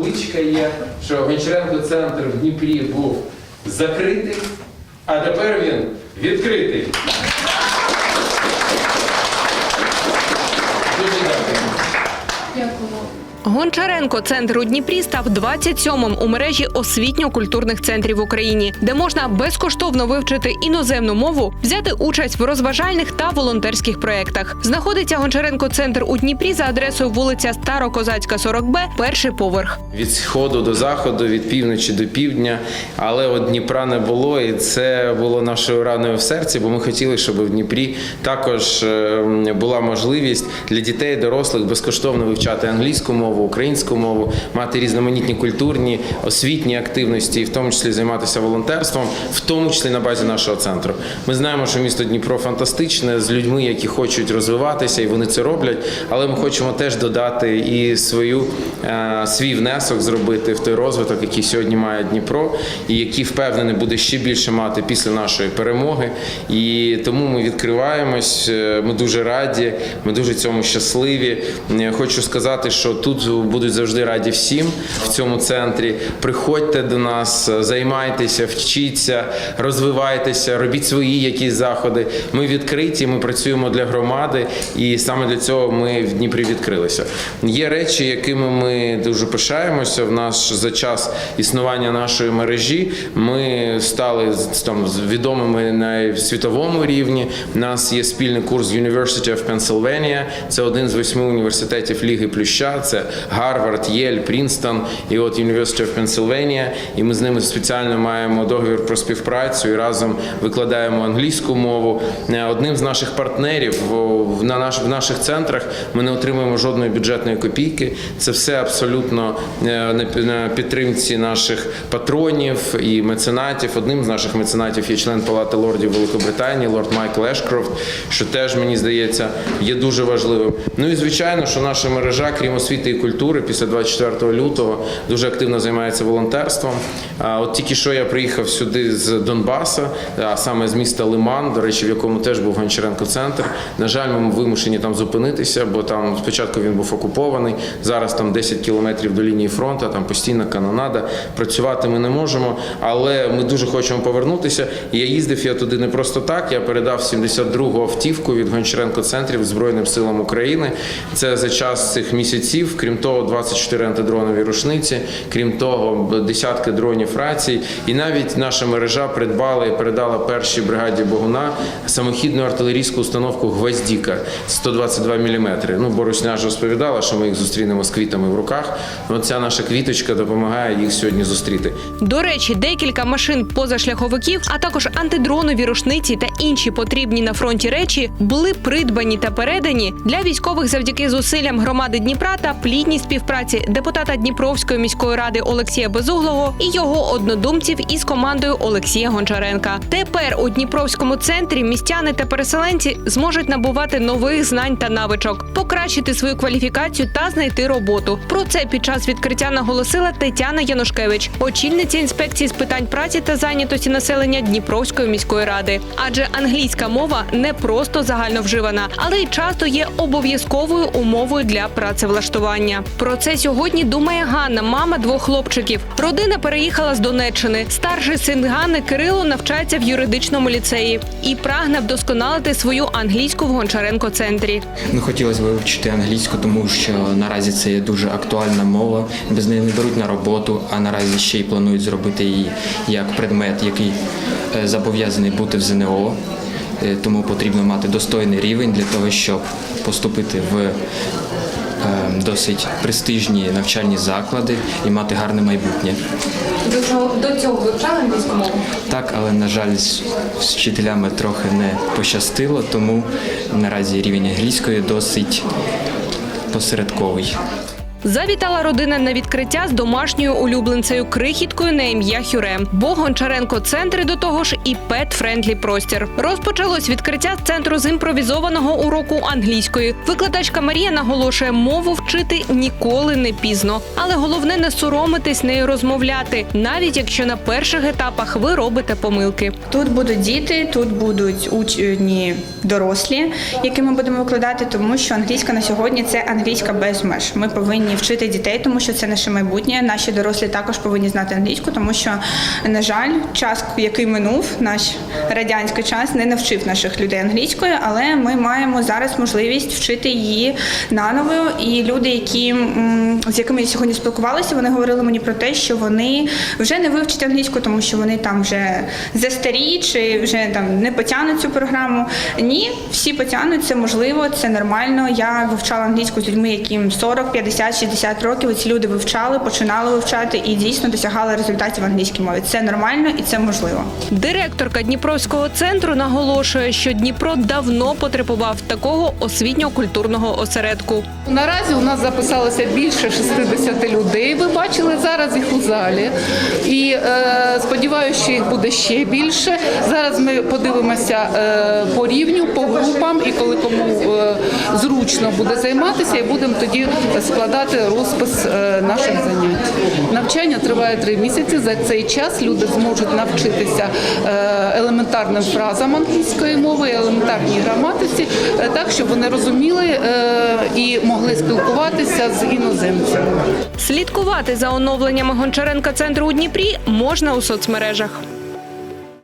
табличка є, що Гончаренко центр в Дніпрі був закритий, а тепер він відкритий. Дуже дякую. Гончаренко центр у Дніпрі став 27-м у мережі освітньо-культурних центрів в Україні, де можна безкоштовно вивчити іноземну мову, взяти участь в розважальних та волонтерських проєктах. Знаходиться Гончаренко центр у Дніпрі за адресою вулиця Старокозацька, 40Б, перший поверх. Від сходу до заходу, від півночі до півдня, але от Дніпра не було, і це було нашою раною в серці, бо ми хотіли, щоб в Дніпрі також е, була можливість для дітей дорослих безкоштовно вивчати англійську мову, українську мову, мати різноманітні культурні, освітні активності, і в тому числі займатися волонтерством, в тому числі на базі нашого центру. Ми знаємо, що місто Дніпро фантастичне з людьми, які хочуть розвиватися, і вони це роблять. Але ми хочемо теж додати і свою е, свій внесок зробити в той розвиток, який сьогодні має Дніпро, і який впевнений буде ще більше мати після нашої перемоги. І тому ми відкриваємось. е, Ми дуже раді, ми дуже цьому щасливі. Е, Хочу сказати, що тут будуть завжди раді всім в цьому центрі. Приходьте до нас, займайтеся, вчіться, розвивайтеся, робіть свої якісь заходи. Ми відкриті, ми працюємо для громади, і саме для цього ми в Дніпрі відкрилися. Є речі, якими ми дуже пишаємося. В нас за час існування нашої мережі ми стали там відомими на світовому рівні. У нас є спільний курс University of Pennsylvania. Це один з восьми університетів Ліги Плюща. Це Гарвард, Єль, Прінстон і от University of Pennsylvania. І ми з ними спеціально маємо договір про співпрацю і разом викладаємо англійську мову. Е, Одним з наших партнерів на наш в наших центрах ми не отримуємо жодної бюджетної копійки. Це все абсолютно е, на підтримці наших патронів і меценатів. Одним з наших меценатів є член Палати лордів Великобританії, лорд Майкл Ешкрофт, що теж мені здається є дуже важливим. Ну і звичайно, що наша мережа, крім освіти і культури, після 24 лютого дуже активно займається волонтерством. От тільки що я приїхав сюди з Донбаса, а саме з міста Лиман, до речі, в якому теж був Гончаренко центр. На жаль, ми вимушені там зупинитися, бо там спочатку він був окупований. Зараз там 10 кілометрів до лінії фронту, там постійна канонада. Працювати ми не можемо, але ми дуже хочемо повернутися. Я їздив я туди не просто так. Я передав 72-гу автівку від Гончаренко центрів Збройним силам України. Це за час цих місяців. Крім того, 24 антидронові рушниці, крім того, десятки дронів рацій. І навіть наша мережа придбала і передала першій бригаді Богуна самохідну артилерійську установку Гвоздіка 122 мм. Ну, Борусня ж розповідала, що ми їх зустрінемо з квітами в руках. От ця наша квіточка допомагає їх сьогодні зустріти. До речі, декілька машин позашляховиків, а також антидронові рушниці та інші потрібні на фронті речі були придбані та передані для військових завдяки зусиллям громади Дніпра та плідній співпраці депутата Дніпровської міської ради Олексія Безуглого і його однодумців із командою Олексія Гончаренка. Тепер у Дніпровському центрі містяни та переселенці зможуть набувати нових знань та навичок, покращити свою кваліфікацію та знайти роботу. Про це під час відкриття наголосила Тетяна Янушкевич, очільниця інспекції з питань праці та зайнятості населення Дніпровської міської ради. Адже англійська мова не просто загально вживана, але й часто є обов'язковою умовою для працевлаштування. Про це сьогодні думає Ганна, мама двох хлопчиків. Родина переїхала з Донеччини. Старший син Ганни Кирило навчається в юридичному ліцеї і прагне вдосконалити свою англійську в Гончаренко центрі. Ну, хотілося б вивчити англійську, тому що наразі це є дуже актуальна мова. Без неї не беруть на роботу, а наразі ще й планують зробити її як предмет, який е, зобов'язаний бути в ЗНО. Е, Тому потрібно мати достойний рівень для того, щоб поступити в досить престижні навчальні заклади і мати гарне майбутнє. До цього до цього вивчали англійську мову? Так, але на жаль, з, з вчителями трохи не пощастило, тому наразі рівень англійської досить посередковий. Завітала родина на відкриття з домашньою улюбленцею крихіткою на ім'я Хюре. Бо Гончаренко центри до того ж і пет-френдлі простір. Розпочалось відкриття центру з імпровізованого уроку англійської. Викладачка Марія наголошує, мову вчити ніколи не пізно, але головне не соромитись нею розмовляти, навіть якщо на перших етапах ви робите помилки. Тут будуть діти, тут будуть учні дорослі, які ми будемо викладати, тому що англійська на сьогодні це англійська без меж. Ми повинні повинні вчити дітей, тому що це наше майбутнє. Наші дорослі також повинні знати англійську, тому що, на жаль, час, який минув, наш радянський час, не навчив наших людей англійської, але ми маємо зараз можливість вчити її наново. І люди, які з якими я сьогодні спілкувалася, вони говорили мені про те, що вони вже не вивчать англійську, тому що вони там вже застарі чи вже там не потягнуть цю програму. Ні, всі потягнуть, це можливо, це нормально. Я вивчала англійську з людьми, яким 40, 50, 60 років. Ці люди вивчали, починали вивчати і дійсно досягали результатів в англійській мові. Це нормально і це можливо. Директорка Дніпровського центру наголошує, що Дніпро давно потребував такого освітньо-культурного осередку. Наразі у нас записалося більше 60 людей. Бачили зараз їх у залі. І е, сподіваюся, що їх буде ще більше. Зараз ми подивимося е, по рівню, по групам, і коли кому е, зручно буде займатися, і будемо тоді складати розпис е, наших занять. Навчання триває три місяці. За цей час люди зможуть навчитися е, елементарним фразам англійської мови, елементарній граматиці, е, так щоб вони розуміли е, і могли спілкуватися з іноземцями. Слідкувати за оновленнями Гончаренка центру у Дніпрі можна у соцмережах.